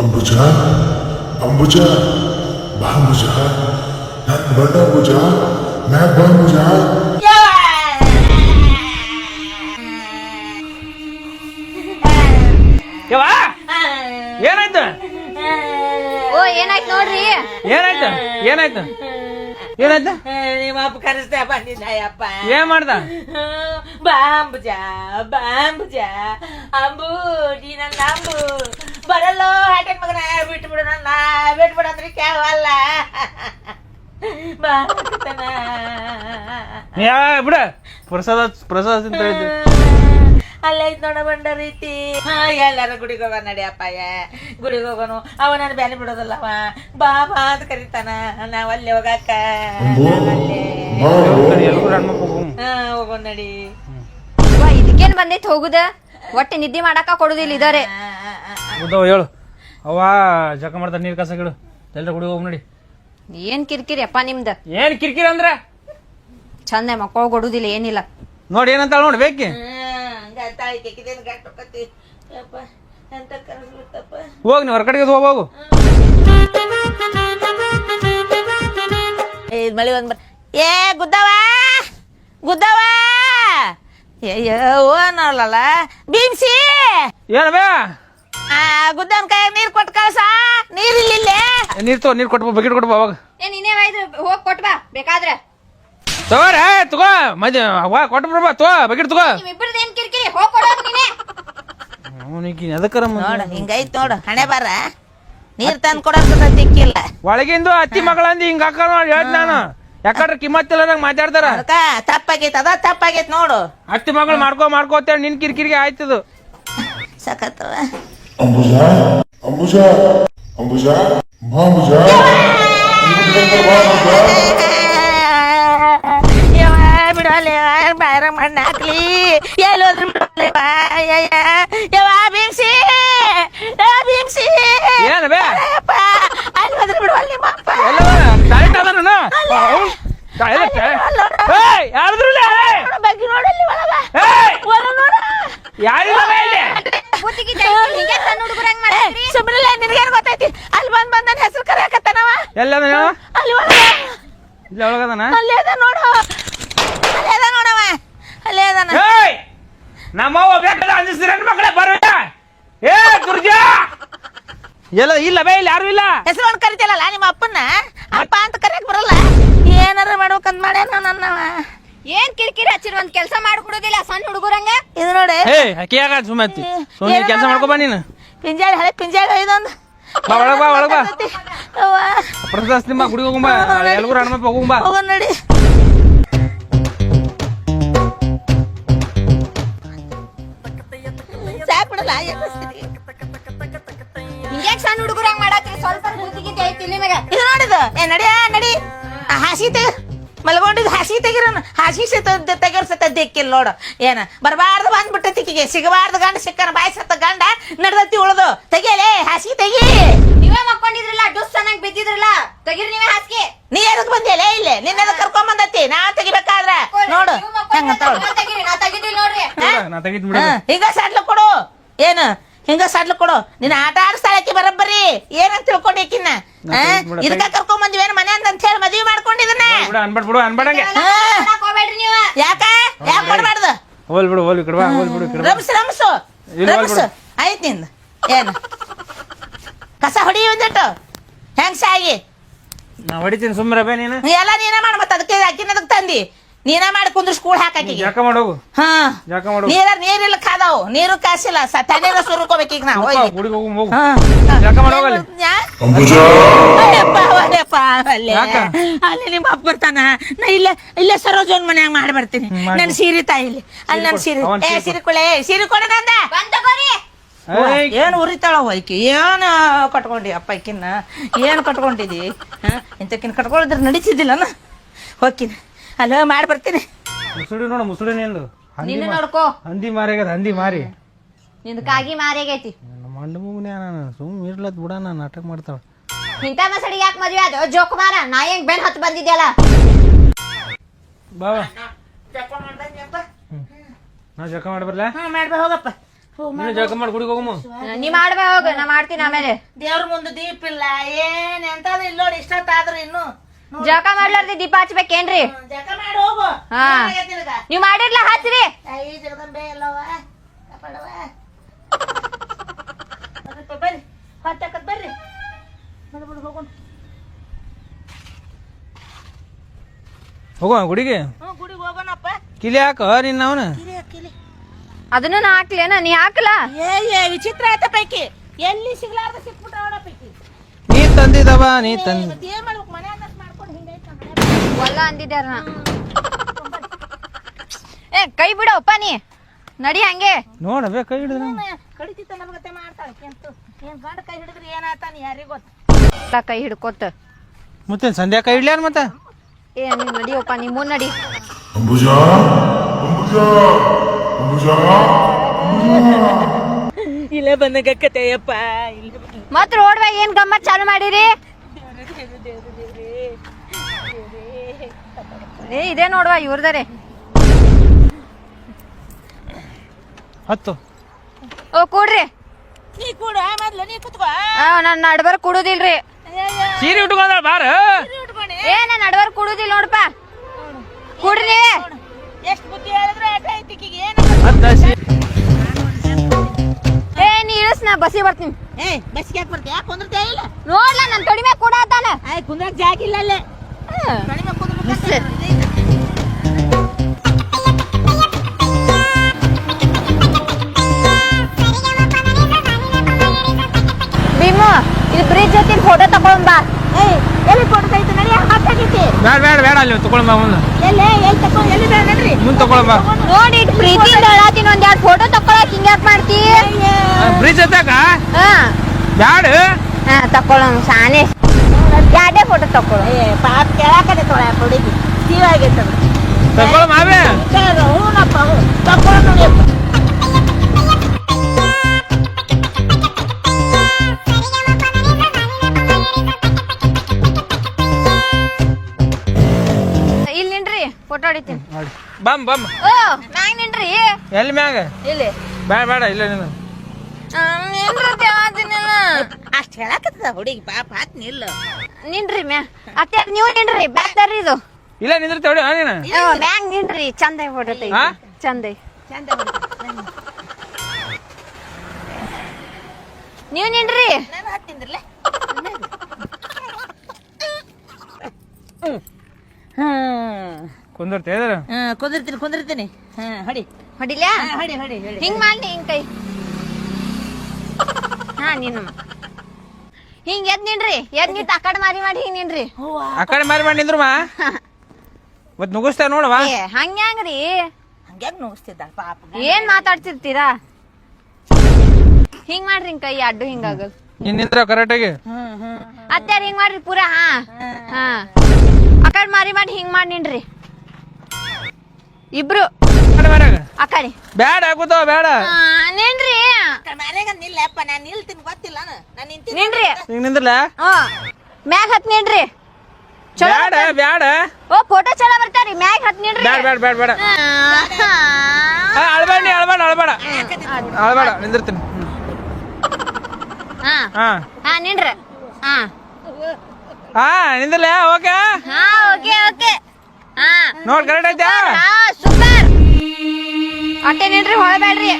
ಅಂಬುಜಾ ಅಂಬುಜಾ ಬಾಂಬುಜ ನನ್ ಬಂಡ ಅಂಬುಜಾ ಮ್ಯಾಗ್ ಬಾಂಬುಜ ಯವ್ವ? ಏನಾಯ್ತು? ಓ ಏನಾಯ್ತು ನೋಡ್ರಿ? ಏನಾಯ್ತು? ಏನಾಯ್ತು? ಏನಾಯ್ತು? ನಿಮ್ಮ ಅಪ್ಪ ಕರೆಸ್ತಾ ಬಂದಿದ್ದಾಯಪ್ಪ ಏನ್ ಮಾಡ್ದ? ಬಾಂಬುಜ ಬಾಂಬುಜ ಅಂಬು ನೀ ನನ್ನ ಅಂಬು. ಬರಲ್ಲೋ ಹಾಟಕ್ ಮಗನ ಬಿಟ್ಟು ಬಿಡು ನನ್ನ ಬಿಟ್ಟು ಬಿಡು ಅಂದ್ರೆ ಯಾ ಬಿಡ. ಪ್ರಸಾದ ಪ್ರಸಾದ ಅಂತ ಹೇಳಿದ್ರು. ಅಲ್ಲೈತ್ ನೋಡ ಬಂಡ ರೀತಿ ಎಲ್ಲಾರ ಗುಡಿಗೆ ಹೋಗೋಣ ನಡಿಯಪ್ಪ ಗುಡಿಗೆ ಹೋಗೋನು. ಅವ ನಾನು ಬ್ಯಾನಿ ಅವ. ಬಾ ಬಾ ಅಂತ ಕರಿತಾನ. ನಾವ್ ಅಲ್ಲಿ ಹೋಗಾಕ. ಹೋಗೋಣ. ನಡಿ. ಇದಕ್ಕೇನ್ ಬಂದೈತೆ ಹೋಗುದ? ಒಟ್ಟೆ ನಿದ್ದೆ ಮಾಡಾಕ ಕೊಡುದಿಲ್ಲ ಇದಾರೆ. ಉದ್ದವ ಹೇಳು. ಅವ್ವ ಜಕ ಮಾಡ್ತಾರ ನೀರ್ ಕಸ ಗಿಡು. ಎಲ್ರ ಹುಡುಗ ಹೋಗ್ ನೋಡಿ. ಏನ್ ಕಿರಿಕಿರಿ ಅಪ್ಪ ನಿಮ್ದ? ಏನ್ ಕಿರಿಕಿರಿ ಅಂದ್ರ? ಚಂದ ಮಕ್ಕಳು ಕೊಡುದಿಲ್ಲ ಏನಿಲ್ಲ. ನೋಡಿ ಏನಂತ ನೋಡಿ ಬೇಕಿ? ಹೋಗಿ ನೀವು ಹೊರಗಡೆಗೆ ಹೋಗ್ ಹೋಗು ಏ ಮಳಿ ಒಂದ್ ಬರ್ ಏ ಗುದ್ದವ! ಗುದ್ದವ! ಅಯ್ಯೋ ಓನಲ್ಲ ಭೀಮ್ಸಿ! ಏನ ಬೇ? ಆ ಗುದ್ದವನ್ ಕೈ ನೀರ್ ಕೊಟ್ಟು ಕಳ್ಸ. ನೀರ್ ಇಲ್ಲಿಲ್ಲೇ. ನೀರ್ ತಗೋ ನೀರ್ ಕೊಟ್ಬೋ ಬಕೆಟ್ ಕೊಟ್ಬೋ ಅವಾಗ. ಏ ನೀನೇ ಹೋಗ್ ಕೊಟ್ಬಾ ಬೇಕಾದ್ರೆ. ತಗೋರ ತಗೋ. ಮಜ ಅವ್ವ ಕೊಟ್ಟು ಬಿಡ್ಬಾ ತಗೋ ಬಕೆಟ್ ತಗೋ. ನಿಮ್ ಇಬ್ಬರದ್ ಏನ್ ಕಿರಿಕಿರಿ? ಹೋಗ್ ಕೊಡೋದು ನೀನೇ. ಅವನಿಗೆ ಅದಕ್ಕರ ನೋಡು ಹಿಂಗೈತ್ ನೋಡು ಹಣೆ ಬಾರ. ನೀರ್ ತಂದ್ ಕೊಡೋದ್ ದಿಕ್ಕಿಲ್ಲ ಒಳಗಿಂದು ಅತ್ತಿ ಮಗಳಂದು ಹಿಂಗ ಹಾಕ ಹೇಳ್ತ ನಾನು. ಯಾಕಂದ್ರೆ ಕಿಮ್ಮತ್ತಿಲ್ಲದಂಗ ಮಾತಾಡ್ತಾರ ಅದಕ್ಕ ತಪ್ಪಾಗೈತೆ ಅದ ತಪ್ಪಾಗೈತ್ ನೋಡು. ಅತ್ತಿ ಮಗಳು ಮಾಡ್ಕೋ ಮಾಡ್ಕೋ ಅಂತೇಳಿ ನಿನ್ ಕಿರಿಕಿರಿಗೆ ಆಯ್ತದು. ಸಖತ್ತವ ಅಂಬುಜಾ ಅಂಬುಜಾ ಅಂಬುಜಾ ಬಾ ಅಂಬುಜಾ ಬಾ ಅಂಬುಜಾ ಯವ್ವ ಬಿಡಲೆ ಬಾರ ಮಣ್ಣ ಹಾಕ್ಲಿ ಎಲ್ಲೋದ್ರು ಬಿಡಲೆ ಯವ್ವ ಭೀಮ್ಸಿ ಯವ್ವ ಭೀಮ್ಸಿ ಏನ್ ಬೇ ಅಯ್ಯಪ್ಪ, ಅಲ್ಲಿ ಹೋದ್ರೆ ಬಿಡುವಲ್ಲ ನಿಮ್ಮಪ್ಪ ಎಲ್ಲ ಡೈರೆಕ್ಟ್ ಅದ ನಾನು ಯಾರದ್ರಲ್ಲ ನೋಡು, ಬಗ್ಗೆ ನೋಡಲ್ಲಿ ಒಳಗ ಏಯ್ ಒಳ ನೋಡ ಯಾರಿಲ್ಲ ಬೇ ಇಲ್ಲಿ ಬುತ್ತಿಗೆ ಹಿಂಗೆ ಸಣ್ಣ ಹುಡುಗರಂಗ್ ಮಾಡ್ತೀರಿ ಸುಮ್ಮನೆ ನಿನಗೇನು ಗೊತ್ತೈತಿ ಅಲ್ಲಿ ಬಂದ್ ಬಂದ್ ನನ್ನ ಹೆಸರು ಹೇಳು. ಅಲ್ಲಿ ಒಳಗ. ಇಲ್ಲ ಒಳಗದನ? ಅಲ್ಲೇ ಅದ ನೋಡು. ಅಲ್ಲೇ ಅದ ನೋಡವ ಅಲ್ಲೇ ಅದಾನ. ಏಯ್! ನಮ್ಮವ್ವ ಬೇಕಲ್ಲ ಅಂಜಿಸ್ತೀರ ಮಕ್ಕಳೇ ಏ ಗುರ್ಜಾ! ಎಲ್ಲ ಇಲ್ಲ ಬೇ ಇಲ್ಲಿ ಯಾರು ಇಲ್ಲ. ಹೆಸರು ಒಂದು ಕರಿತಿಲ್ಲಲ್ಲ ನಿಮ್ಮ ಅಪ್ಪನ ಅಪ್ಪ ಅಂತ ಕರೆಯಕ್ ಬರಲ್ಲ. ಏನಾರ ಮಾಡ್ಬೇಕಂತ ಮಾಡ್ಯಾನ ನನ್ನವ ಏನ್ ಕಿರಿಕಿರಿ ಹಚ್ಚಿರ ಒಂದ್ ಕೆಲಸ ಮಾಡ್ಕೊಡುದಿಲ್ಲ ಸಣ್ಣ ಹುಡುಗರಂಗ? ಇದು ನೋಡಿ. ಏ ಅಕ್ಕಿಯಾಗ ಸುಮ್ಮನೆ ಕೆಲಸ ಮಾಡ್ಕೊ ಬಾ ನೀನು. ಪಿಂಜಾಳಿ ಹಳೆ ಪಿಂಜಾಳಿ ಇದೊಂದು ಬಾ ಒಳಗ್ ಬಾ ಒಳಗ್ ಬಾ. ಅವ್ವ, ಪ್ರಸಾದ ತಿಂಬ ಗುಡಿಗೆ ಹೋಗುಂಬ ಎಲ್ಗೂ ಹಣ್ಮಪ್ಪ ಹೋಗುಂಬ ನಡಿ. ಹಿಂಗ್ಯಾಕ್ ಸಣ್ಣ ಹುಡುಗರಂಗ್ ಮಾಡತ್ರಿ. ಸ್ವಲ್ಪ ಬುತ್ತಿಗೆ ಐತಿ ನಿಮಗ ಇದು ನೋಡಿದು. ಏ ನಡಿ ಆ ಹಾಸಿ ತೆಗ ಮಲ್ಕೊಂಡಿದ್ ಹಾಸಿ ಹಾಸಿಗೆ ಹಾಸಿ ತೆಗಿರ್ ಸತ ದಿಕ್ಕಿಲ್ಲ ನೋಡು. ಏನ ಬರಬಾರ್ದು ಬಂದ್ಬಿಟ್ಟೈತಿ ಕಿಗೆ ಸಿಗಬಾರ್ದು ಗಂಡ ಸಿಕ್ಕನ ಬಾಯಿ ಸತ್ತ ಗಂಡ ನಡ್ದತಿ ಉಳ್ದು. ತೆಗಿಯಲೇ ಹಾಸಿ ತೆಗಿ. ನೀವೇ ಮಕ್ಕೊಂಡಿದ್ರಲ್ಲ ಡುಸ್ ಚೆನ್ನಾಗಿ ಬಿದ್ದಿದ್ರಲ್ಲ ತೆಗಿರಿ ನೀವೇ ಹಾಸಿಗೆ. ನೀ ಎದಕ್ ಬಂದಿಯಲೇ ಇಲ್ಲ? ನಿನ್ನ ಕರ್ಕೊಂಡ್ ಬಂದತಿ ನಾ ತೆಗಿಬೇಕಾದ್ರ. ನೋಡು. ಹೆಂಗ ಈಗ ಸಡ್ಲ ಕೊಡು. ಏನು ಹಿಂಗ ಸಡ್ಲು ಕೊಡು. ನಿನ್ನ ಆಟ ಆಡಿಸ್ತಾಳಕಿ ಬರಬ್ಬರಿ. ಏನಂತ ತಿಳ್ಕೊಂಡಿ ಆಕಿನ್ನ ನಾ ತೆಗ್ದ್ ಬಿಡ, ಇದಕ್ಕ ಕರ್ಕೊಂಡ್ ಬಂದಿವೇನು ಮನೆ ಅಂತ ಹೇಳಿ ಮದ್ವಿ ಮಾಡ್ಕೊಂಡಿದನ್ನ ಬಿಡು ಅನ್ಬೇಡ ಬಿಡು ಅನ್ಬೇಡಂಗೆ. ಹೋಗ್ಬೇಡ್ರಿ ನೀವ ಯಾಕ ಯಾಕೆ ಕೊಡ್ಬಾರ್ದು? ಹೋಲ್ ಬಿಡು ಹೋಲ್ ಈ ಬಾ ಹೋಲ್ ಬಿಡು ರಮಸ್ ರಮಸು. ರಮ್ಸ್. ಆಯ್ತು ನಿಂದು. ಏನು? ಕಸ ಹೊಡಿ ಒಂದಿಟ್ಟು. ಹೆಂಗ್ ಸಾಗಿ ನಾ ಹೊಡಿತೀನಿ ಸುಮ್ಮನೆ ಬೇ ನೀನು. ಎಲ್ಲ ನೀನ ಮಾಡ ಮತ್ತೆ ಅದಕ್ಕೆ ಅಕ್ಕಿನ ಅದಕ್ಕೆ ತಂದಿ. ನೀನ ಮಾಡಿ ಕುಂದ್ರ ಸ್ಕೂಲ್ ಹಾಕಿ ಮಾಡೋಗು? ಹಾ. ನೀರ ನೀರಿಲ್ಲ ಕಾದಾವು. ನೀರು ಕಾಸಿಲ್ಲ. ಸತ್ತಾನೇನ ಸುರುಕೋಬೇಕೀಗ ಈಗ ನಾವು. ಗುಡಿಗೆ ಹೋಗು. ಹೋಗು ಮಾಡೋಗಲ್ಲಿ ಅಲ್ಲೇ. ಯಾಕ? ಅಲ್ಲಿ ನಿಮ್ಮ ಅಪ್ಪ ಬರ್ತಾನ. ನಾ ಇಲ್ಲ ಇಲ್ಲ ಸರೋಜನ್ ಮನ್ಯಾಗ ಮಾಡಿ ಬರ್ತೀನಿ. ಹ್ಮ್, ಮಾಡ್ಕೊ. ನನ್ ಸೀರೆ ತಾಯಿಲಿ. ಅಲ್ಲಿ ನನ್ ಸೀರೆ ಏ ಸೀರೆ ಕೊಳೆ ಸೀರೆ ಕೊಡ ನಂದ. ಏನ್ ಉರಿತಾಳ ಹೋಯ್ಕಿ ಏನ್ ಕಟ್ಕೊಂಡಿ ಅಪ್ಪ ಇಕ್ಕಿನ್ನ ಏನ್ ಕಟ್ಕೊಂಡಿದಿ? ಇಂತಕಿನ ಕಟ್ಕೊಳ್ಳಿದ್ರೆ ನಡೀತಿದ್ದಿಲ್ಲನ ಹೋಗ್ತೀನಿ. ಅಲ್ಲ ಮಾಡಿ ಬರ್ತೀನಿ. ಮುಸುಡಿ ನೋಡು ಮುಸುಡಿ ನಿಂದು. ಹಂದಿ ನಿನ್ನ ಮಾ- ನೋಡ್ಕೋ. ಹಂದಿ ಮಾರಿಗದ ಹಂದಿ ಮಾರಿ. ನಿಂದು ಕಾಗಿ ಮಾರಿಗೈತಿ ನಮ್ಮ ಮಂಡ ಮುಗ್ನೆ ನಾನು ಸುಮ್ ಇರ್ಲತ್ ಬಿಡ ನಾನು ನಾಟಕ ಮಾಡ್ತಾಳ. ಇಂಥ ಮಸಡಿ ಯಾಕೆ ಮದ್ವೆ ಅದು ಜೋಕ್ ಮಾರ ನಾ ಹೆಂಗ್ ಬೆನ್ ಹತ್ತು ಬಂದಿದ್ಯಲ್ಲ? ಬಾವ. ನಾ ಜೋಕ್ ಮಾಡಿ ಬರ್ಲಾ? ಹ್ಞೂ ಮಾಡ್ಬೇ ಹೋಗಪ್ಪ. ನೀನು ಜಳಕ ಮಾಡಿ ಗುಡಿಗೆ ಹೋಗಮ್ಮ ನೀ ಮಾಡ್ಬೇ ಹೋಗ ನಾ ಮಾಡ್ತೀನಿ ಆಮೇಲೆ. ದೇವ್ರ ಮುಂದೆ ದೀಪ ಇಲ್ಲ ಏನ್ ಎಂತದ ಇಲ್ಲ ನೋಡಿ ಇಷ್ಟೊತ್ತಾದ್ರೂ ಇನ್ನು. ಜಳಕ ಮಾಡ್ಲಾರ್ದಿ ದೀಪ ಹಚ್ಬೇಕೇನ್ರಿ ಜಕ ಮಾಡಿ ಹೋಗು. ಹಾ. ಏನಾಗೈತ್ ನಿನಗ? ನೀವ್ ಮಾಡಿರ್ಲ ಹಚ್ರಿ. ತಾಯಿ ಜಗದಂಬೆ ಎಲ್ಲವ ಕಾಪಾಡವ ಬರ್ರಿಪ್ಪ, ಬರ್ರಿ. ಹೊಟ್ಟೆಕತ್ ಬರ್ರಿ. ಬಿಡು ಬಿಡು ಹೋಗೋಣ. ಹೋಗುವ ಗುಡಿಗೆ? ಹ್ಞೂ ಗುಡಿಗೆ ಹೋಗೋಣಪ್ಪ. ಕಿಲಿ ಹಾಕ ನಿನ್ನ ಅವನ? ಕಿರಿ ಕಿರಿ ಅದನ್ನ ನಾ ಹಾಕ್ಲೇನ? ನೀ ಹಾಕ್ಲ? ಏ ಏ ವಿಚಿತ್ರ ಆಯ್ತ ಪೈಕಿ. ಎಲ್ಲಿ ಸಿಗ್ಲಾರ್ದ ಸಿಕ್ಬಿಟ್ಟ ಅವಳ ಪೈಕಿ. ನೀ ತಂದಿದವ ನೀ ತಂದ ಏನ್ ಮಾಡ್ಬೇಕು ಮನೆ ಅನ್ನಸ್ ಮಾಡ್ಕೊಂಡು ಹಿಂಗೈತೆ ನಮ್ಮ ಮನೆ. ಒಲ್ಲ ಅಂದಿದ್ದಾರ ಏ ಕೈ ಬಿಡಪ್ಪ ನೀ. ನಡಿ ಹಂಗೆ. ನೋಡ ಬೇ ಕೈ ಹಿಡಿದ್ರ ಕಡಿತಿತ್ತ ನಮಗತ್ತೆ ಮಾಡ್ತಾಳೆ. ಕೆಂತು ಏನ್ ಗಂಡ ಕೈ ಹಿಡಿದ್ರೆ ಏನಾತಾನ ಯಾರಿಗ ಗೊತ್ತ? ಕೈ ಹಿಡ್ಕೋತ. ಮತ್ತೆ ಸಂಧ್ಯಾ ಕೈ ಹಿಡ್ಲ್ಯಾರ ಮತ್ತ? ಏ ನೀ ನಡಿಯಪ್ಪ ನೀ ಮುನ್ ನಡಿ. ಅಂಬುಜಾ ಅಂಬುಜಾ ಅಂಬುಜಾ. ಇಲ್ಲೇ ಬಂದ ಗಕ್ಕತೆಯಪ್ಪ ಇಲ್ಲೇ ಮತ್ ರೋಡ್ ಬ್ಯಾಗ ಏನ್ ಗಮ್ಮತ್ ಚಾಲು ಮಾಡಿರಿ? ಏ ಇದೇ ನೋಡುವ ಇವ್ರದಾರೆ. ಹತ್ತು. ಓ ಕೂಡ್ರಿ. ನೀ ಕೂಡ ಮೊದ್ಲು ನೀ ಕುತ್ಕೋ. ಆ ನಾನ್ ನಡ್ಬರ್ ಕುಡುದಿಲ್ರಿ. ಸೀರೆ ಉಟ್ಕೊಂಡ ಬಾರ? ಏ ನಾನ್ ನಡ್ಬರ್ ಕುಡುದಿಲ್ಲ ನೋಡಪ್ಪ. ಕೂಡ್ರಿ ನೀವೇ. ಎಷ್ಟು ಬುದ್ಧಿ ಹೇಳಿದ್ರೆ ಅಟ ಐತಿಕಿಗೆ ಏನ ಹತ್ತ ಏ ನೀ ಇಳಿಸ್ ನಾ ಬಸ್ಸಿ ಬರ್ತೀನಿ. ಏ ಬಸ್ಗೆ ಯಾಕೆ ಬರ್ತೀಯ? ಕುಂದ್ರತೆ ಇಲ್ಲ? ನೋಡ್ಲ ನನ್ ಕಡಿಮೆ ಕೂಡ ಆತಾನ ಆಯ್ ಕುಂದ್ರಕ್ ಜಾಗ ಇಲ್ಲ ಅಲ್ಲೇ ಕುಂದ್ರಬೇಕು ಭೀಮು ಇದು ಬ್ರಿಡ್ಜ್ ಜೊತೆ ಫೋಟೋ ತಗೊಂಡ್ ಬಾ. ಏಯ್ ಎಲ್ಲಿ ಫೋಟೋ ನಡಿ ಹಾಕಾಗೈತಿ ಬೇಡ ಬೇಡ ಬೇಡ ಅಲ್ಲಿ ತಗೊಳಂಬ ಮುಂದೆ. ಏ ಎಲ್ಲಿ ತಕೊಂಡ್ ಎಲ್ಲಿ ಬೇಡ ನಡ್ರಿ. ಮುಂದೆ ಬಾ. ನೋಡಿ ಪ್ರೀತಿಯಿಂದ ಒಂದು ಒಂದ್ ಎರಡ್ ಫೋಟೋ ತಕೊಳಕ್ ಹಿಂಗ್ ಯಾಕೆ ಮಾಡ್ತಿ? ಬ್ರಿಡ್ಜ್ ಹತ್ತಾಕ ಹಾ. ಬ್ಯಾಡ. ಹಾ ತಕೊಳ್ಳೋಣ ಶಾನೆ ಎರಡೇ ಫೋಟೋ ತಕೊಳ್ಳೋ ಏ ಪಾಪ ಕೆಳಕಡೆ ತೊಳೆ ಹುಡುಗಿ ಸೀವ್ ಆಗೈತೆ ಅದು ತಗೊಳ ಮಾವೇ. ಹೂನಪ್ಪ ಹೂ. ತಕೊಳ್ಳ ಇಲ್ಲಿ ನಿನ್ರಿ ಫೋಟೋ ಹೊಡಿತೀನಿ. ಬಮ್ ಬಮ್ ಓ ಮ್ಯಾಗ ನಿನ್ರಿ ಎಲ್ಲಿ ಮ್ಯಾಗ? ಇಲ್ಲಿ. ಬೇಡ ಬೇಡ ಇಲ್ಲ ನಿನ್ನ? ಏನ್ರಿ ಅಷ್ಟ್ ಹೇಳಕತ್ತದ ಹುಡುಗಿ ಪಾಪ ಆತ್ ನಿಲ್ಲ. ನಿನ್ರಿ ಮ್ಯಾ. ಅತ್ತೆ ನೀವು ನಿನ್ರಿ ಬ್ಯಾಗ್ ತರ್ರಿ ಇದು. ಇಲ್ಲ ನಿಂದ್ರಿ ತೋಡಿ ನೀನು? ಮ್ಯಾಗ್ ನಿನ್ರಿ ಚಂದ ಹೊಡತೈ ಹಾ? ಚಂದ. ಚಂದ ಹುಡುಗಿ ನೀವು ನಿನ್ರಿ ನಾನು ಹತ್ತಿಂದ್ರಲ್ಲ ಹ್ಮ್. ಕುಂದಿರ್ತಿ ಹ್ಮ್ ಕುಂದಿರ್ತೀನಿ ಕುಂದಿರ್ತೀನಿ. ಹ್ಮ್ ಹೊಡಿ. ಹೊಡಿಲ್ಯಾ? ಹಾ, ಹೊಡಿ ಹೊಡಿ ಹೊಡಿ. ಹಿಂಗ್ ಮಾಡಿ ಹಿಂಗ್ ಕೈ. ಹಾ ನೀನು ಹಿಂಗ್ ಎದ್ ನಿನ್ರಿ ಎದ್ ನಿಂತ ಅಕಡೆ ಮಾರಿ ಮಾಡಿ ಹಿಂಗ್ ನಿನ್ರಿ ಆ ಕಡೆ ಮಾರಿ ಮಾಡಿ ನಿಂದ್ರಮ್ಮ ಮತ್ ನುಗ್ಗಿಸ್ತಾ ನೋಡವಾ? ಏ ಹಂಗ್ಯಾಂಗ್ರಿ? ಹಂಗ್ಯಾಕ್ ನುಗ್ಸ್ತಿದ್ದ ಪಾಪ? ಏನ್ ಮಾತಾಡ್ತಿರ್ತೀರಾ? ಹಿಂಗ್ ಮಾಡ್ರಿ ಹಿಂಗ್ ಕೈ ಅಡ್ಡು ಹಿಂಗಾಗಲ್ ಇನ್ ನಿಂದ್ರ ಕರೆಕ್ಟಾಗಿ? ಹ್ಮ್ ಹ್ಮ್ ಅತ್ಯಾರ ಹಿಂಗ್ ಮಾಡ್ರಿ ಪೂರಾ ಹಾ. ಹಾ. ಅಕಡ್ ಮಾರಿ ಮಾಡಿ ಹಿಂಗ್ ಮಾಡಿ ನಿನ್ರಿ ಇಬ್ರು. ಅಕಡೆ ಬೇಡ ಬ್ಯಾಡ ಹಾಕುತ್ತಾವ ಬೇಡ ಹಾ, ನಿನ್ರಿ ಮನೆಗ ನಿಲ್ಲಪ್ಪ ನಾನು ನಿಲ್ತೀನಿ ಗೊತ್ತಿಲ್ಲ ನಾನು ನಿಂತೀನಿ. ನಿನ್ರಿ ಹಿಂಗ್ ನಿಂದ್ರಲ್ಲ ಹಾ ಮ್ಯಾಗ ಹತ್ ನಿನ್ರಿ ಚಲೋ ಬ್ಯಾಡ ಬ್ಯಾಡ. ಓ ಫೋಟೋ ಚಲೋ ಬರ್ತಾರಿ. ಮ್ಯಾಗ ಹತ್ ನಿನ್ರಿ ಬ್ಯಾಡ ಬ್ಯಾಡ ಬ್ಯಾಡ ಬೇಡ ಅಳಬೇಡ ನೀ ಅಳ್ಬೇಡ ಅಳಬೇಡ ಅಳಬೇಡ. ನಿಂದಿರ್ತೀನಿ. ಹಾ. ಹಾ. ಹಾ ನಿನ್ರಿ ಹಾ. ಹಾ ನಿಂದ್ರಲ್ಲ ಓಕೆ? ಹಾ ಓಕೆ ಓಕೆ. ಹಾ. ನೋಡ್ ಕರೆಕ್ಟ್ ಐತಾ ಹಾ ಸೂಪರ್. ಅಟ್ಟೆ ನಿನ್ರಿ ಹೊಳಬೇಡ್ರಿ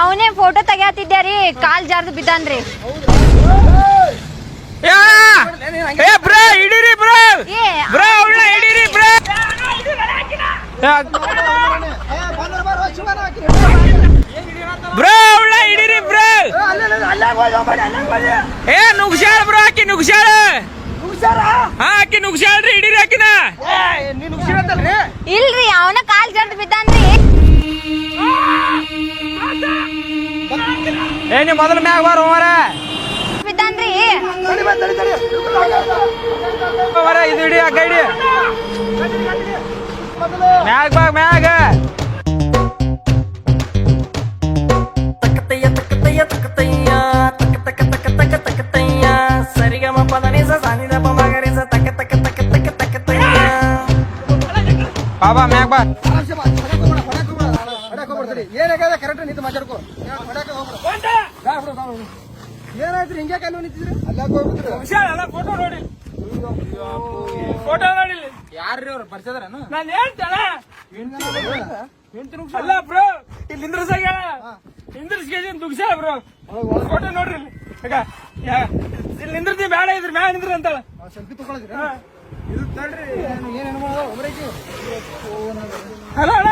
ಅವನೇ ಫೋಟೋ ತೆಗ್ಯಾತಿದ್ಯಾರಿ ಕಾಲ್ ಜಾರ್ದು ಬಿದ್ದಾನ್ರಿ ಏ ಏ ಬ್ರೋ ಏ ನುಗ್ಸಾಳ ಬ್ರೋ ಆಕಿ ನುಗ್ಸಾಳ ಹಾ ಆಕಿ ನುಗ್ಸಾಳ್ರಿ ಹಿಡೀರಿ ಆಕಿನ. ಇಲ್ರಿ ಅವನ ಕಾಲ್ ಜಾರ್ದು ಬಿದ್ದಾನ್ರಿ. ಏ ನೀ ಮೊದಲು ಮ್ಯಾಗ ಬಾರ ಮರ ಬಿದ್ದಾನ್ರಿ. ಇದು ಹಿಡಿ ಅಕ್ಕ ಇಡಿ ಹಿಡಿ. ಮ್ಯಾಗ ಬಾ ಮ್ಯಾಗ. ಬಾ ಮ್ಯಾಗ ಬಾ ಏನಾಗದ ಕರೆಕ್ಟ್ ನಿಂತು ಮಾತಾಡ್ಕೋ ಏನಾಯ್ತು ಹಿಂಗೆ ಕಲ್ಲು ನಿಂತಿದ್ರಿ ಅಲ್ಲ ಫೋಟೋ ನೋಡಿ ಫೋಟೋ ನೋಡಿ ಯಾರ್ರಿ ಅವ್ರು ಪರಿಚಯದಾರನು ನಾನು ಹೇಳ್ತಾನ ಅಲ್ಲ ಬ್ರೋ ಇಲ್ಲಿ ನಿಂದ್ರಸಾಗ ನಿಂದ್ರಸ್ಕೇಜ್ ದುಗ್ಸಾಳ ಬ್ರೋ ಫೋಟೋ ನೋಡ್ರಿ ಇಲ್ಲಿ ಈಗ ಯಾ- ಇಲ್ಲಿ ನಿಂದ್ರತಿ ಬೇಡ ಇದ್ರ ಮ್ಯಾಗ ನಿಂದ್ರ ಅಂತಾಳ. ಸೆಲ್ಫಿ ತಗೊಳದ್ರಿ ಇದು ತಡ್ರಿ ಏನೇನು ಮಾಡೋದು? ಅಣ್ಣ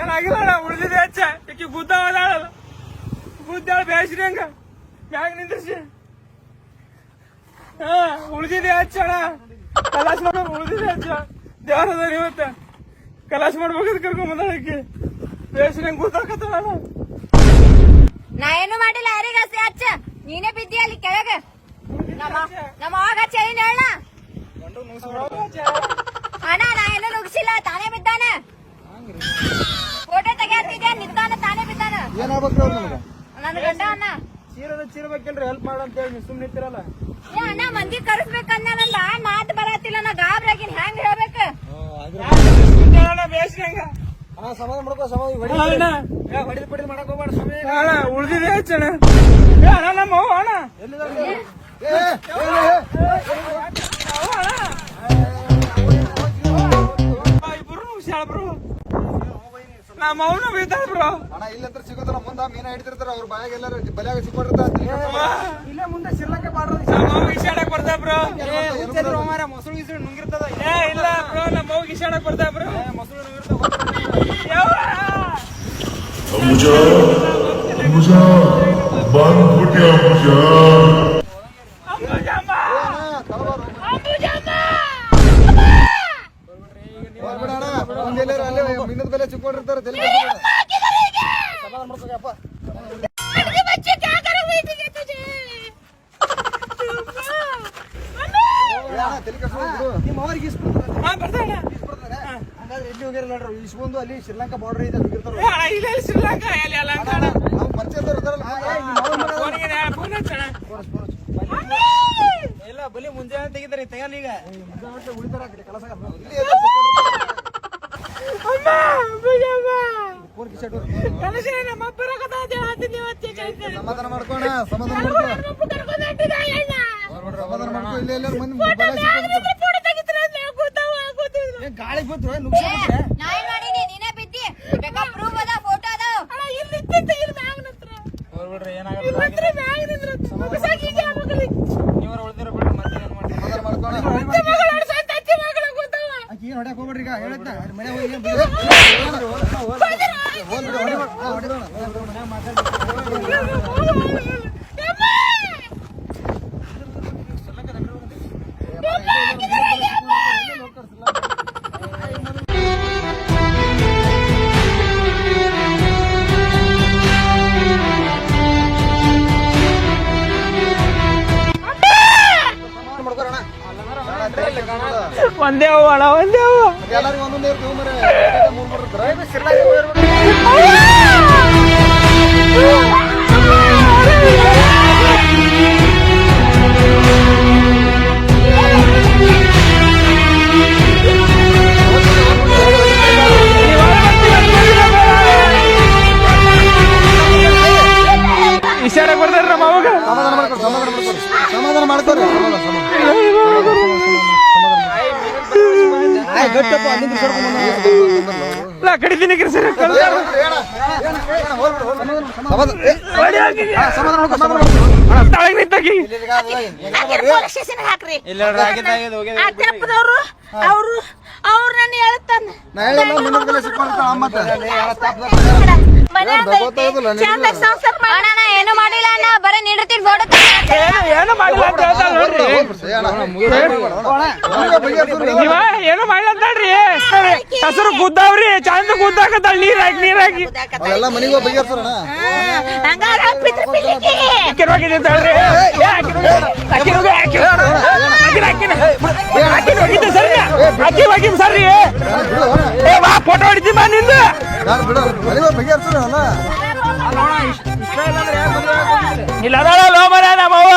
ಏನಾಗಿಲ್ಲ ಅಣ್ಣ ಉಳಿದಿದೆ ಹೆಚ್ಚ. ಈಕಿ ಬುದ್ಧ ಅದಾಳಲ್ಲ ಬುದ್ಧ ಬೇಸ್ರಿ ಹಂಗ. ಮ್ಯಾಗ ನಿಂದ್ರಿಸಿ? ಹಾ ಉಳಿದಿದೆ ಹೆಚ್ಚ ಅಣ್ಣ. ಕಲಾಸ್ ಮಾಡ್ಬೇಕು ಉಳಿದಿದೆ ಹೆಚ್ಚ. ದೇವರದ ಇವತ್ತ. ಕಲಾಶ್ ಮಾಡ್ಬೇಕಾದ್ರೆ ಕರ್ಕೊಂಡ್ ಬಂದಾಳಕ್ಕೆ ಬೇಸ್ರಿ ಹಂಗ ಗೊತ್ತಾಕತ್ತಲ್ಲ ಅಣ್ಣ ನಾ ಏನು ಮಾಡಿಲ್ಲ ಯಾರಿಗಾಸೆ ಹಚ್ಚ. ನೀನೇ ಬಿದ್ದಿ ಅಲ್ಲಿ ಕೆಳಗೆ? ನಮ್ಮ ನಮ್ಮ ಅವಾಗ ಚೈನ್ ಹೇಳ. ಅಣ್ಣ ನಾ ಏನು ನುಗ್ಸಿಲ್ಲ ತಾನೇ ಬಿದ್ದಾನ. ಫೋಟೋ ತೆಗಿಯತ್ತಿದ್ಯಾ ನಿಂತಾನ ತಾನೇ ಬಿದ್ದಾನ. ನನ್ನ ಗಂಡ ಅಣ್ಣ. ಚೀರದ ಚೀರ್ಬೇಕಿಲ್ರಿ ಹೆಲ್ಪ್ ಮಾಡ ಅಂತ ಹೇಳಿ ಸುಮ್ಮನೆ ನಿಂತಿರಲ್ಲ ಏ ಅಣ್ಣ ಮಂದಿ ಕರೆಸ್ಬೇಕಂದ ನಂದ ಮಾತು ಬರತ್ತಿಲ್ಲ ನಾ ಗಾಬ್ರಾಗಿನ್ ಹೆಂಗ್ ಹೇಳ್ಬೇಕು? ಸಮಾಧಾನ ಮಾಡ್ಕೋ ಸಮಾಧಾನ ಹೊಡಿದ್ ಪಡಿದ್ ಮಾಡಕ್ ಹೋಗ್ಬೇಡ ಅಣ್ಣ ಉಳಿದಿದೆ ಅಣ್ಣ? ನಮ್ಮ ಅಣ್ಣ. ಇಬ್ರು ಹುಷಾರ್ ಬ್ರೋ. ನಮ್ಮ ಅವನು ಬ್ರೋ. ಅಣ್ಣ ಇಲ್ಲಂತ್ರ ಸಿಗೋದ್ರ ಮುಂದ. ಮೀನ ಹಿಡಿತಿರ್ತಾರ ಅವ್ರ ಬಾಯಾಗ ಎಲ್ಲಾರು ಬಲಿಯಾಗ ಸಿಕ್ಕೊಂಡಿರ್ತಾರ ಇಲ್ಲೇ ಮುಂದೆ ಶ್ರೀಲಂಕಾ ಬಾರ್ಡರ್ ಇಶಾಡಕ್ ಬರ್ತಾ ಬ್ರೋ. ಮೊಸರು ಗಿಸರು ನುಂಗಿರ್ತದ ಏ ಇಲ್ಲ ಬ್ರೋ ನಮ್ಮ ಅವ್ವ ಇಶಾಡಕ್ ಬರ್ತಾ ಬ್ರೋ. ಮೊಸರು ನುಂಗಿರ್ತದ ಬಂದ್ಬಿಟ್ಟಿ ಅಂಬುಜ ಮೀನದ ಬೆಲೆ ನಿಮ್ಮ ಅವ್ರಿಗೆ ಇಸ್ಬಿಡ್ತಾರೆ ಹಂಗಾದ್ರೆ ಎಲ್ಲಿ ಇಸ್ಕೊಂಡು ಅಲ್ಲಿ ಶ್ರೀಲಂಕಾ ಬಾರ್ಡರ್ ಇದೆ ಶ್ರೀಲಂಕಾ ಎಲ್ಲಿ ಅಲ್ಲ ಅಂತ ನಾವು ಪರಿಚಯದವ್ರು ಇದಾರಲ್ಲ ಏ, ನಿಮ್ಮ ಅವ್ರ ಮನೆ ಫೋನಿಗೆ ಫೋನ್ ಹಚ್ಚಣ ಇಲ್ಲ ಬಲಿ ಮುಂಜಾನೆ ತೆಗಿತಾರೆ ತೆಗಲ್ಲ ಈಗ ಉಳಿತಾರ ಆ ಕಡೆ ಕೆಲಸ ಇಲ್ಲಿ ಎಲ್ಲ ಸಿಕ್ಕೊಂಡಿರ್ತಾರೆ. ಅಮ್ಮ ಬುಜಮ್ಮ ಫೋನ್ ಕಿಶೆಟ್ ಕನಸ ನಮ್ಮ ಅಪ್ಪರ ಕಥೆ ಹೇಳ್ತೀನಿ ಇವತ್ತೇ ಕೇಳ್ತೀನಿ ಸಮಾಧಾನ ಮಾಡ್ಕೋಣ ಸಮಾಧಾನ ಮಾಡ್ಕೋ ಸಮಾಧಾನ ಮಾಡ್ಕೋ ಇಲ್ಲ ಎಲ್ಲಾರು ಮಂದಿ ಬಲ ಏನ್ ಗಾಳಿ ಬಿದ್ರು ನುಗ್ಸಿ ನಾ ಏನ್ ಮಾಡೀನಿ? ನೀನೇ ಬಿದ್ದಿ? ಬೇಕಾ ಒಂದೇ ಅವ್ವ ಅಣ್ಣ ಒಂದೇ ಅವ್ವ ಎಲ್ಲರಿಗೂ ನಾ ಕಡಿತೀನಿ ಸರ್ ಹಾಕ್ರಿ ಅವ್ರು ಅವ್ರು ನನ್ನ ಹೇಳ್ತಾನ. ಸಂಸಾರ ಏನು ಏನು ಮಾಡಿಲ್ಲ ಅಣ್ಣ ಬರೀ ಫೋಟೋ ಏನು ಏನು ಮಾಡಿಲ್ಲ ಅಂತ ಹೇಳ್ತಾಳ ನೋಡ್ರಿ. ನೀವ ಏನು ಮಾಡಿಲ್ಲ ಅಂತ ಹೇಳ್ರಿ. ಹೆಸರು ಗುದ್ದಾವ್ರಿ ಚಂದ ಗುದ್ದಾಕತ್ತಾಳ ನೀರ್ ಹಾಕಿ ನೀರ್ ಹಾಕಿ ಅವೆಲ್ಲ ಮನೆಗೆ ಹೋಗಿ ಬಗೆಹರ್ಸೋಣ ಹಂಗಾರ ಪಿತ್ರ ಪಿಲಿಕೆ. ಹೋಗಿದೆ ಅಂತ ಹೇಳ್ರಿ. ಸರಿ. ಅಕ್ಕಿ ಬಗ್ಗೆ ಸರಿ ಏ ಬಾ ಫೋಟೋ ಹೊಡಿತೀನಿ ಬಾ ನಿಂದ. ಇಲ್ಲ ಅದಾಳ ಲೋ ಮರ ನಮ್ಮವ್ವ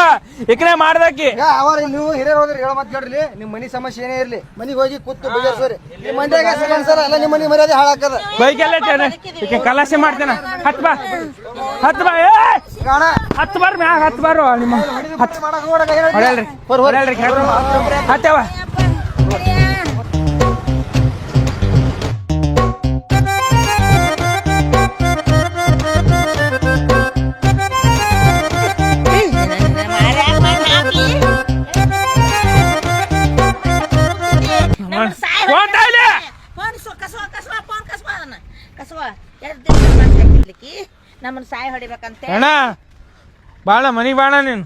ಇಕ್ರೆ ಮಾಡ್ದಕ್ಕಿ. ಯಾ ಅವ ನೀವು ಹಿರಿಯರ್ ಹೋದ್ರೆ ಹೇಳ ಮತ್ತೆ ಕೇಳ್ರಿ ನಿಮ್ ಮನಿ ಸಮಸ್ಯೆ ಏನೇ ಇರ್ಲಿ ಮನಿಗ್ ಹೋಗಿ ಕೂತು ಬಗೆಹರಿಸೋರಿ ನಿಮ್ಮ ಮಂಡ್ಯಾಗ ಸರ್ ಅನ್ಸಲ್ಲ ಎಲ್ಲ ನಿಮ್ಮ ಮನಿ ಮರ್ಯಾದೆ ಹಾಳಾಕದ ಬೈಕೆಲ್ಲ ಈಕೆ ಕಲಾಸೆ ಮಾಡ್ತೇನೆ. ಹತ್ ಬಾ. ಹತ್ ಬಾ. ಏ ಹತ್ ಬಾರ್ ಮ್ಯಾಗ ಹತ್ ಬಾರು ನಿಮ್ಮ ಹತ್. ಮಾಡಕ್ ಹೇಳ್ರಿ ಹೊಡೆಯಲ್ರಿ ಹತ್ತವ ನಮ್ಮನ್ನ ಸಾಯ ಹೊಡಿಬೇಕಂತೆ? ಅಣ್ಣ ಬಾಳ ಮನಿಗೆ ಬಾಣ ನೀನು.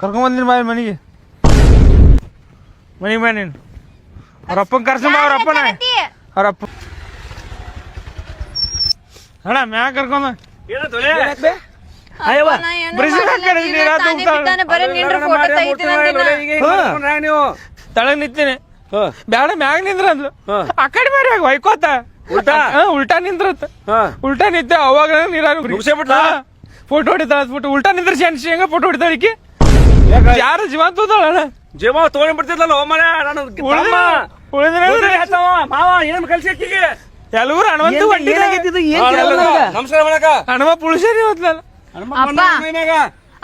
ಕರ್ಕೊಂಬಂದಿನಿ ಬಾ ಮನಿಗೆ. ಮನಿಗೆ ಬಾ ನೀನು. ಅವ್ರ ಅಪ್ಪನ ಕರ್ಸಂಬ ಅವ್ರ ಅಪ್ಪನ. ಅವ್ರ ಅಪ್ಪ. ಅಣ್ಣ ಮ್ಯಾಗ ಕರ್ಕೊಂಡ ತಳಗ್ ನಿಂತೀನಿ. ಬ್ಯಾಡ ಮ್ಯಾಗ ನಿಂದ್ರ ಅಂದ್ಲು ಆ ಕಡೆ ಬೇರೆ ಹೊಯ್ಕೋತ. ಉಲ್ಟಾ? ಉಲ್ಟಾ ನಿಂದ್ರತ್ತ ಹಾ. ಉಲ್ಟಾ ನಿಂತೆ ಅವಾಗ ನೀರಾಗ ಮುಗ್ಸೇ ಬಿಟ್ಲಾ? ಫೋಟೋ ಹೊಡಿತಾಳ ಬಿಟ್ಟು ಉಲ್ಟಾ ನಿಂದ್ರ ಶೆನ್ಸಿ ಹೆಂಗ ಫೋಟೋ ಹೊಡಿತಾಳ ಈಕಿ? ಯಾರು ಜೀವಂತ ಹೋದಾಳ ಜೀವ ತಗೊಂಡ್ ಬಿಡ್ತಿದ್ಲಲ್ಲ ಓ ಮನೆ ನಾನು ಮಾವ ಏನ್ ಕಲ್ಸಿ ಅಕ್ಕಿಗೆ ಎಲ್ಲರೂ ಹನುಮಂತ ನಮಸ್ಕಾರ ಮಾಡಕ ಹನುಮ ಪುಳಿಸೇರಿ ಹೋದ್ಲಲ್ಲ?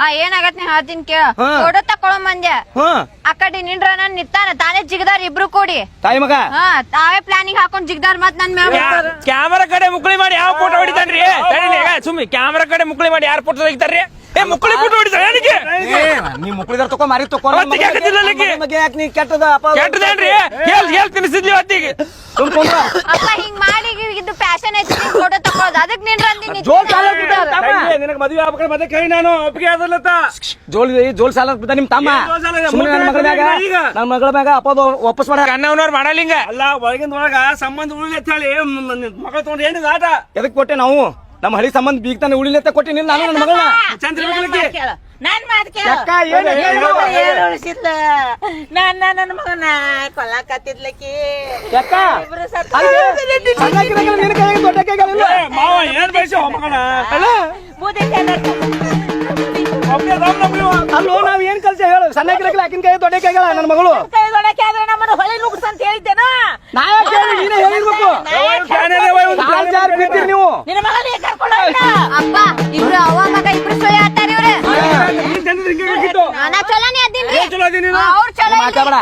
ಆ ಏನಾಗತ್ ನೀ ಹೇಳ್ತೀನಿ ಕೇಳ. ಫೋಟೋ ತಕೊಳ್ಳೋ ಮಂದ್ಯ ಆ ಕಡೆ ನಿಂದ್ರ ನನ್ ನಿತ್ತಾನ ತಾನೇ ಜಿಗದಾರ್ ಇಬ್ರು ಕೂಡಿ. ತಾಯಿ ಮಗ? ಹಾ ತಾವೇ ಪ್ಲಾನಿಂಗ್ ಹಾಕೊಂಡ್ ಜಿಗದಾರ್ ಮತ್ ನನ್ ಮ್ಯಾಲ. ಕ್ಯಾಮರಾ ಕಡೆ ಮುಕ್ಳಿ ಮಾಡಿ ಯಾವ ಫೋಟೋ ಹೊಡಿತಾನ್ರಿ? ತಡೀಲಿ ಈಗ ಸುಮ್ಮಿ ಕ್ಯಾಮರಾ ಕಡೆ ಮುಕ್ಳಿ ಮಾಡಿ ಯಾರು ಫೋಟೋ ತೆಗಿತಾರ್ರಿ? ಏ ಮುಕ್ಳಿ ಫೋಟೋ ಹೊಡಿತಾರ ನನಗೆ ನೀ ಮುಕ್ಳಿದಾರ ತಕೊ ಮಾರಿ ತಕೊ ಹಾಕದಿಲ್ಲ ನನಗೆ. ಬಗ್ಗೆ ಯಾಕೆ ನೀ ಕೆಟ್ಟದ ಅಪ್ಪ ಕೆಟ್ಟದೇನ್ರಿ? ಹೇಳ್ ಹೇಳ್ ತಿನ್ಸಿದ್ಲಿ ಹೊತ್ತಿಗೆ ಸುಮ್ ಕುಂದ್ರ. ಅಪ್ಪ ಹಿಂಗ್ ಮಾಡಿ ಇದು ಫ್ಯಾಷನ್ ಐತಿ ಫೋಟೋ ತಕೊಳ್ಳೋದು ಅದಕ್ ನಿಂದ್ರ ಅಂದಿನಿ ಜೋಲ್ ಸಾಲ ಬಿದ್ದಾರ. ನಿನಗ್ ಮದ್ವೆ ಆಗ್ಬೇಕಾದ್ರೆ ಮತ್ತೆ ಕೈ ನಾನು ಒಪ್ಪಿಗೆ ಆದಲ್ಲತ್ತ ಜೋಲ್ ಜೋಲ್ ಸಾಲ ಬಿದ್ದ ನಿಮ್ ತಮ್ಮ. ಏನ್ ಜೋಲ್ ಸಾಲ ಇದೆ? ಸುಮ್ಮನೆ ನನ್ನ ಮಗಳ ಮ್ಯಾಗ ಈಗ. ನನ್ನ ಮಗಳ ಮ್ಯಾಗ ಅಪ್ಪ ವಾಪಸ್ ಮಾಡ. ಕಣ್ಣವನವ್ರು ಮಾಡಲಿಂಗ ಅಲ್ಲ ಒಳಗಿಂದ ಒಳಗ ಸಂಬಂಧ ಉಳಿಲಿ ಅಂತ ಹೇಳಿ ಮಗಳ ತಗೊಂಡು ಏನಿದೆ ಆಟ? ಎದಕ್ ಕೊಟ್ಟೆ ನಾವು? ನಮ್ಮ ಹಳಿ ಸಂಬಂಧ ಬೀಗ್ತಾನೆ ಉಳಿಲತ್ತ ನಿಲ್ಲ ನಾನು ನನ್ನ ಮಗಳನ್ನ? ಚಂದ್ರ ನನ್ ಕೇಳು. ನನ್ ಮಾತ್ ಕೇಳು. ಅಕ್ಕ, ಏನ್ ನನ್ನ ಏನ್ ಉಳ್ಸಿದ್ಲ? ನನ್ನ ನನ್ನ ಮಗನ ಕೊಲ್ಲಾಕತ್ತಿದ್ಲಕಿ ಯಾಕ? ಇಬ್ರು ಸತ್ತ. ಸಣ್ಣ ಗಿಡಗಳು ನಿನ್ನ ಕೈಯಾಗ ದೊಡ್ಡ ಕೈಗಳಿಲ್ಲ ಮಾವ ಏನ್ ಬಯಸ ಮಗನ? ಅಲ್ಲ. ಬೂದಿ ಕೆಳಗೆ. ಒಪ್ಪಿಗೆ ಅದಾವ ನಮ್ಗೆ ಇವ. ಅಲ್ಲೋ ನಾವ್ ಏನ್ ಕಲ್ಸ ಹೇಳು? ಸಣ್ಣ ಗಿಡಗಳು ಆಕಿನ ಕೈ ದೊಡ್ಡ ಕೈಗಳ ನನ್ನ ಮಗಳು. ಆದ್ರೆ ನಮ್ಮನ್ನ ಹೊಳೆ ನುಗ್ಸ್ ಅಂತ ಹೇಳಿದ್ದೇನ? ನಾ ಯಾಕೆ ಹೇಳಿ? ನೀನೇ ಹೇಳಿರ್ಬೇಕು ನಾ ಫ್ಯಾನ್ ಇದೆ, ಒಯ್ ಒಂದು ಕಾಲ್ ಜಾರ್ ಬಿದ್ದಿರಿ ನೀವು? ನಿನ್ನ ಮಗನಿಗೆ ಕರ್ಕೊಂಡು ಹೋಗ್ಬಿಡ. ಅಪ್ಪ ಇಬ್ರು ಅವಾಗ ಮಗ ಇಬ್ರು ನೀನು? ಅವ್ರ ಚಲೋ. ಮಾತಾಡ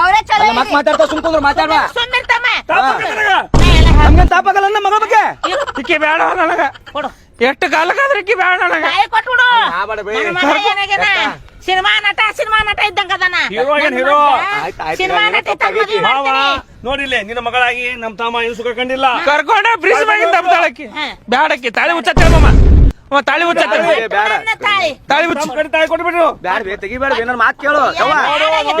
ಅವ್ರೇ ಚಲೋ ಅಲ್ಲ ಮತ್ ಇಲ್ರಿ. ಮಾತಾಡ್ತಾ ಸುಮ್ ಕುಂದ್ರ ಮಾತಾಡ್ಬಾ ಸುಮ್ನಿರ್ತಮ್ಮ. ತಾಪ ಕತ್ತಲಾಗ. ನಮ್ಗೇನ್ ತಾಪಾಗಲ್ಲ ನಮ್ಮ ಮಗಳ ಬಗ್ಗೆ ಇಕ್ಕಿ ಬೇಡ ನನಗ ಕೊಡು. ಎಷ್ಟು ಕಾಲಕ್ಕಾದ್ರೆ ಇಕ್ಕಿ ಬೇಡ ನನಗ? ಸಿನಿಮಾ ನಟ ಸಿನಿಮಾ ನಟ ಇದ್ದಂಗ ಅದಾನ ಹೀರೋ ಆಗ್ಯಾನ, ಹೀರೋ. ಆಯ್ತ್, ಆಯ್ತ್, ಸಿನಿಮಾ ನಟ. ನೋಡಿಲ್ಲ ನಿನ್ನ ಮಗಳಾಗಿ ನಮ್ ತಮ್ಮ ಸುಖ ಕಂಡಿಲ್ಲ ಕರ್ಕೊಂಡೆ ಬ್ರಿಸ್ ಮಾಡಿ ತಪ್ತಾಳಕ್ಕಿ. ಬ್ಯಾಡಕ್ಕಿ ತಾಳಿ ಮುಚ್ಚತ್ತೆ ಅವ ತಾಳಿ ನನ್ನ ತಾಯಿ ತಾಳಿ. ಮುಚ್ಚ. ಕಡೆ ತಾಯಿ ಕೊಟ್ಬಿಟ್ರು. ಬ್ಯಾಡ ಬೇ ತೆಗಿಬೇಡ ಬೇ ನನ್ನ ಮಾತು ಕೇಳು. ಯವ್ವ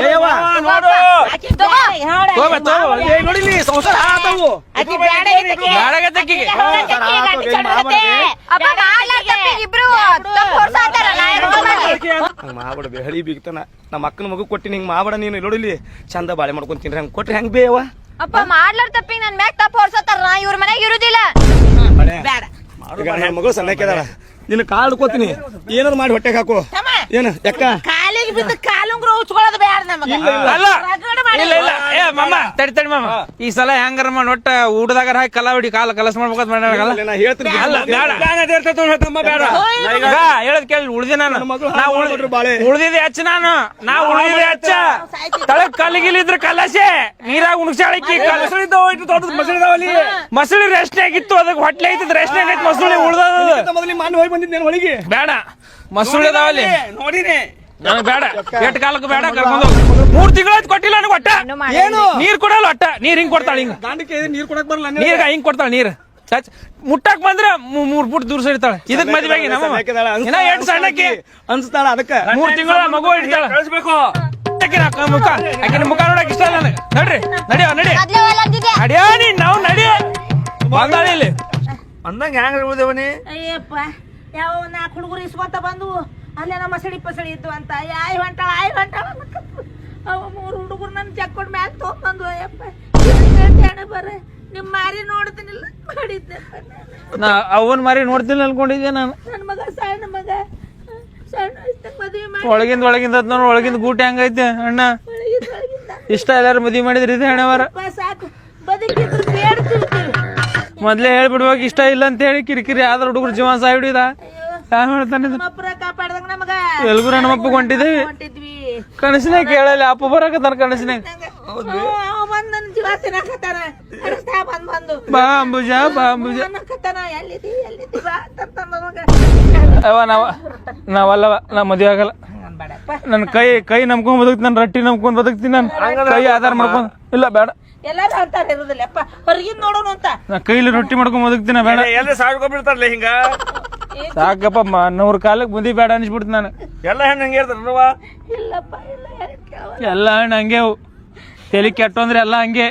ಏ ಯವ್ವ ನೋಡು. ಆಕಿ ಬ್ಯಾಡ, ಹಾಡ. ತಗೋ, ತಗೋ. ಏ ನೋಡಿಲಿ ಸಂಸಾರ ಹಾಳಾತಾವು ಆಕಿ ಬ್ಯಾಡ ಇದಕ್ಕೆ. ಆಕಿಗೆ ಅಡ್ಡಿ ಚಡ್ಡಗತ್ತೆ. ಅಪ್ಪ ಮಾಡ್ಲಾರ್ ತಪ್ಪಿಗೆ ಇಬ್ರು ತಪ್ಪು ಹೊರ್ಸಾತಾರ ನಾ ಏನೋ ಮಾಡ್ಲಿ. ಹಂಗ ಮಾಡ್ಬೇಡ ಬೇ ಹಳಿ ಬೀಗ್ತಾನ. ನಮ್ಮ ಅಕ್ಕನ ಮಗು ಕೊಟ್ಟಿನಿ ಹಿಂಗ್ ಮಾಡ್ಬೇಡ ನೀನು. ನೋಡಿಲಿ ಚಂದ ಬಾಳೆ ಮಾಡ್ಕೊಂತೀನಿ ಹಂಗ್ ಹಂಗ ಕೊಟ್ರಿ ಹೆಂಗ್ ಬೇವ ಅಪ್ಪ ಮಾಡ್ಲಾರ್ ತಪ್ಪಿ ನನ್ ಮ್ಯಾಗ ತಪ್ಪ ಹೊರ್ಸತ್ತಾರ ನಾ ಇವ್ರ ಮನ್ಯಾಗ ಇರುದಿಲ್ಲ. ಬ್ಯಾಡ. ಮಗಳು ಸಣ್ಣಕ್ಕೆದಾಳ ನಿನ್ನ ಕಾಲ್ ಹಿಡ್ಕೋತೀನಿ. ಏನಾದ್ರು ಮಾಡಿ ಹೊಟ್ಟೆಗೆ ಹಾಕು. ಏನು ಯಾಕ ಕಾಲಿಗೆ ಬಿದ್ದು ಕಾಲುಂಗ್ರ ಉಚ್ಕೊಳ್ಳೋದು ಬ್ಯಾಡ ನಮಗ. ಅಲ್ಲ ಇಲ್ಲ. ಇಲ್ಲ ಏ ತಡಿ ತಡಿ ಮಮ್ಮ ಈ ಸಲ ಹೆಂಗಾರ ಮಾಡಿ ಒಟ್ಟ ಊಟದಾಗ ಹಾಕಿ ಕಲಾವಿಡಿ ಹೊಡಿ ಕಾಲ ಕಲಸ ಮಾಡ್ಬೇಕಂತ ಮಾಡ್ಯಾರಲ್ಲ ನಾ ಹೇಳ್ತೀನಿ. ಅಲ್ಲ ಬೇಡ. ಹೇಳದ್ ಕೇಳಿ ಉಳ್ದಿ ನಾನು. ನಾ. ಉಳ್ದಿದೆ ಹಚ್ಚ ನಾನು. ನಾ ಉಳ್ದಿದೆ ಹಚ್ಚ. ತಳಗ್ ಕಲ್ಲಿಗಿಲಿದ್ರ ಕಲಸೆ. ನೀರಾಗ ಉಣಸಾಳಕ್ಕಿ ದೊಡ್ಡದು ಮೊಸರು ಇದಾವ ಅಲ್ಲಿ ಮಸಳಿ ರೆಸ್ಟ್ ಆಗಿತ್ತು ಅದಕ್ಕೆ ಹೊಟ್ಟೆ ಐತಿದ್ ರೆಸ್ಟ್ ಆಗಿತ್ತು ಮಸಳಿ ಉಳ್ದದ. ಮೊದಲು ಬಂದಿದ್ದೇನೆ ಒಳಗೆ. ಬೇಡ. ಮಸೂಳೆ ಅದಾವಲ್ಲಿ ನೋಡಿನಿ ನನಗ್ ಬೇಡ. ಎಟ್ ಕಾಲಕ್ಕೆ ಬೇಡ ಕರ್ಕೊಂಡು. ಮೂರ್ ತಿಂಗಳಾಯ್ತು ಕೊಟ್ಟಿಲ್ಲ ನನಗೆ ಒಟ್ಟ ಏನು? ನೀರ್ ಕೊಡಲ್ಲ ಒಟ್ಟ ನೀರ್ ಹಿಂಗ್ ಕೊಡ್ತಾಳ ಹಿಂಗ. ದಾಂಡಕ್ಕೆ ನೀರ್ ಕೊಡಕ್ ಬರಲ್ಲ ನೀರ್ ಹಿಂಗ್ ಕೊಡ್ತಾಳ ನೀರ್. ಚಚ್. ಮುಟ್ಟಕ್ ಬಂದ್ರ ಮೂರ್ ಫುಟ್ ದೂರ ಸರಿತಾಳೆ ಇದಕ್ ಮದ್ವೆ ನಮ್ಮ ಇನ್ನ ಎಂಟ್ ಸಣ್ಣಕ್ಕೆ. ಅನ್ಸ್ತಾಳ ಅದಕ್ಕ. ಮೂರ್ ತಿಂಗಳ ಮಗು ಹಿಡಿತಾಳ ಕಳಿಸ್ಬೇಕು. ಮುಖ. ಆಕಿನ ಮುಖ ನೋಡಕ್ ಇಷ್ಟ ಇಲ್ಲ ನನಗೆ. ನಡ್ರಿ ನಡಿಯೋ ನಡಿ. ನಡಿಯೋ ನೀ ನಾವು ನಡಿ ಬಂದಾಳಿ ಇಲ್ಲಿ. ಅಂದಂಗ ಹೆಂಗ್ ಇರ್ಬೋದೇವನಿ ಅಯ್ಯಪ್ಪ. ಯಾವ ನಾಲ್ಕು ಹುಡುಗರು ಇಸ್ಕೊತ ಬಂದು ಅಲ್ಲೇ ನಮ್ಮ ಸಡಿ ಪಸಳಿ ಇದ್ದು ಅಂತ. ಆಯ್ ಹೊಂಟಾಳ ಆಯ್ ಹೊಂಟಾಳ ಅವ ಮೂರು ಹುಡುಗರು ನನ್ನ ಜಕ್ಕೊಂಡ್ ಮ್ಯಾಲ ತೊಗೊಂಬಂದು ಅಯ್ಯಪ್ಪ. ಅಣ್ಣ ಬರ್ರ? ನಿಮ್ಮ ಮಾರಿ ನೋಡ್ತೀನಿಲ್ಲ ಮಾಡಿದ್ದೆ. ನಾ ಅವನ್ ಮಾರಿ ನೋಡ್ತೀನಿ ಅನ್ಕೊಂಡಿದ್ದೆ ನಾನು. ನನ್ನ ಮಗ ಸಣ್ಣ ಮಗ. ಒಳಗಿಂದ ಒಳಗಿಂದ ಒಳಗಿಂದ ಗೂಟ ಹೆಂಗೈತೆ ಅಣ್ಣ. ಇಷ್ಟ ಎಲ್ಲಾರು ಮದ್ವಿ ಮಾಡಿದ್ರಿ ಅಣ್ಣವರ ಸಾಕು. ಬದುಕಿದ್ರು ಮೊದ್ಲೇ ಹೇಳ್ಬಿಡ್ಬೇಕು ಇಷ್ಟ ಇಲ್ಲ ಅಂತ ಹೇಳಿ ಕಿರಿಕಿರಿ ಆದ್ರ ಹುಡುಗರು ಜೀವ ಸಾಯ್ ಹಿಡಿದ. ಹೇಳ್ತಾನೆ ಎಲ್ಗೂ ನಮ್ಮಪ್ಪ ಹೊಂಟಿದ್ದೇವೆ ಹೊಂಟಿದ್ವಿ ಕನಸಿನಾಗ ಕೇಳಲ್ಲ ಅಪ್ಪ ನನ್ನ ಬಂದ್ ಬಂದು ಬಾ ಅಂಬುಜ ಬಾ ಅಂಬುಜ. ಅವ ನಾವ ನಾವಲ್ಲವ ನಾ ಮದ್ವೆ ಆಗಲ್ಲ. ಬೇಡಪ್ಪ. ನನ್ ಕೈ ಕೈ ನಂಬ್ಕೊಂಡ್ ಬದುಕ್ತೀನಿ ನಾನು ರಟ್ಟಿ ನಂಬ್ಕೊಂಡ್ ಬದುಕ್ತೀನಿ ನಾನು ಕೈ ಆಧಾರ ಮಾಡ್ಕೊಂಡ್ ಇಲ್ಲ ಬೇಡ. ಎಲ್ಲಾರು ಅಂತಾರೆ ಇರುದಿಲ್ಲಪ್ಪ ಹೊರಗಿಂದ ನೋಡೋಣ ಅಂತ. ನಾ ಕೈಲಿ ರೊಟ್ಟಿ ಮಾಡ್ಕೊಂಡ್ ಬದುಕ್ತೀನ ಬೇಡ. ಎಲ್ಲ ಸಾಡ್ಕೊಂಡ್ಬಿಡ್ತಾರಲ್ಲ ಹಿಂಗ? ಸಾಕಪ್ಪ ಮ- ನೂರ್ ಕಾಲಕ್ಕೆ ಬುದ್ಧಿ ಬೇಡ ಅನ್ಸ್ಬಿಡ್ತು ನಾನು. ಎಲ್ಲ ಹೆಣ್ಣು ಹಂಗೆ ಇರ್ತಾರಲ್ವ ಇಲ್ಲಪ್ಪ ಇಲ್ಲ ಹೇಳಿದ್ ಕೇಳವ ಎಲ್ಲ ಹಣ್ಣು ಹಂಗೆ ಅವು. ತಲೆ ಕೆಟ್ಟು ಅಂದ್ರೆ ಎಲ್ಲ ಹಂಗೆ.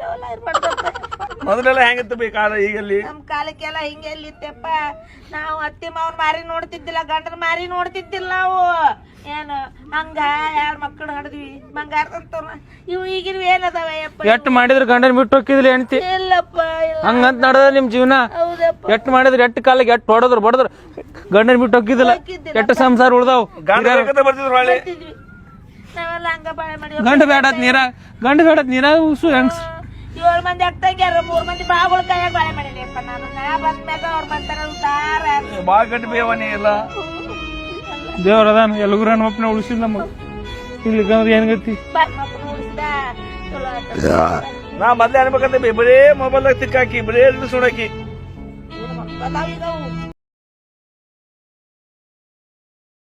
ಇಂಥವೆಲ್ಲ ಮೊದಲೆಲ್ಲ ಹೆಂಗಿತ್ತು ಕಾಲ ಈಗಲ್ಲಿ? ನಮ್ ಕಾಲಕ್ಕೆಲ್ಲ ಹಿಂಗೆ ಎಲ್ಲಿತ್ತಪ್ಪ ನಾವು ಅತ್ತಿ ಮಾವನ್ ಮಾರಿ ನೋಡ್ತಿದ್ದಿಲ್ಲ ಗಂಡನ ಮಾರಿ ನೋಡ್ತಿದ್ದಿಲ್ಲ ನಾವು. ಏನು ಹಂಗ ಯಾರ್ ಮಕ್ಕಳು ಹಡ್ದ್ವಿ? ಬಂಗಾರ ಇವು ಈಗಿನ ಏನದಾವ ಯಪ್ಪ ಎಟ್ಟು ಮಾಡಿದ್ರೆ ಗಂಡನ ಬಿಟ್ಟು ಹೋಗಿದ್ಲಿ ಹೆಣ್ತಿ ಇಲ್ಲಪ್ಪ ಇಲ್ಲ. ಹಂಗಂತ ನಡೆದ ನಿಮ್ ಜೀವನ? ಹೌದಪ್ಪ. ಎಟ್ಟು ಮಾಡಿದ್ರೆ ಎಟ್ಟು ಕಾಲಿಗೆ ಎಟ್ಟು ಹೊಡೆದ್ರು ಬಡದ್ರು? ಗಂಡನ ಬಿಟ್ಟು ಹೋಗಿದ್ದಿಲ್ಲ ಎಟ್ಟು ಸಂಸಾರ ಉಳ್ದಾವ್? ಬರ್ತಿದ್ರು ಹೊಳ್ಳಿ ನಾವೆಲ್ಲ ಹಂಗ ಬಾಳೆ ಮಾಡಿ ಗಂಡ ಬೇಡತ್ ನೀರ ಗಂಡ ಬೇಡತ್ ನೀರ ಉಸು ಹೆಂಗ್ಸ್? ಏಳು ಮಂದಿ ಆಗ್ತಂಗ್ಯಾರ ಮೂರ್ ಮಂದಿ ಬಾಗಳು ಕೈಯಾಗ ಬಾಳೆ ನಾನು ಬಂದ ಮ್ಯಾಗ ಅವ್ರ ಗಟ್ಟಿ ಬೇವನಿ ಎಲ್ಲ. ದೇವ್ರ ಅದಾನ ಎಲ್ಗೂ ನಮ್ಮಪ್ಪನ ಉಳಿಸಿಲ್ಲ ನಮಗ್. ಇಲ್ಲಿ ಏನ್ ಗತಿ? ನಾ ಮೊದ್ಲೇ ಅನ್ಬೇಕಂತ ಬರೀ ಮೊಬೈಲ್ದಾಗ ತಿಕ್ಕಾಕಿ ಬರೀ ರೀಲ್ಸ್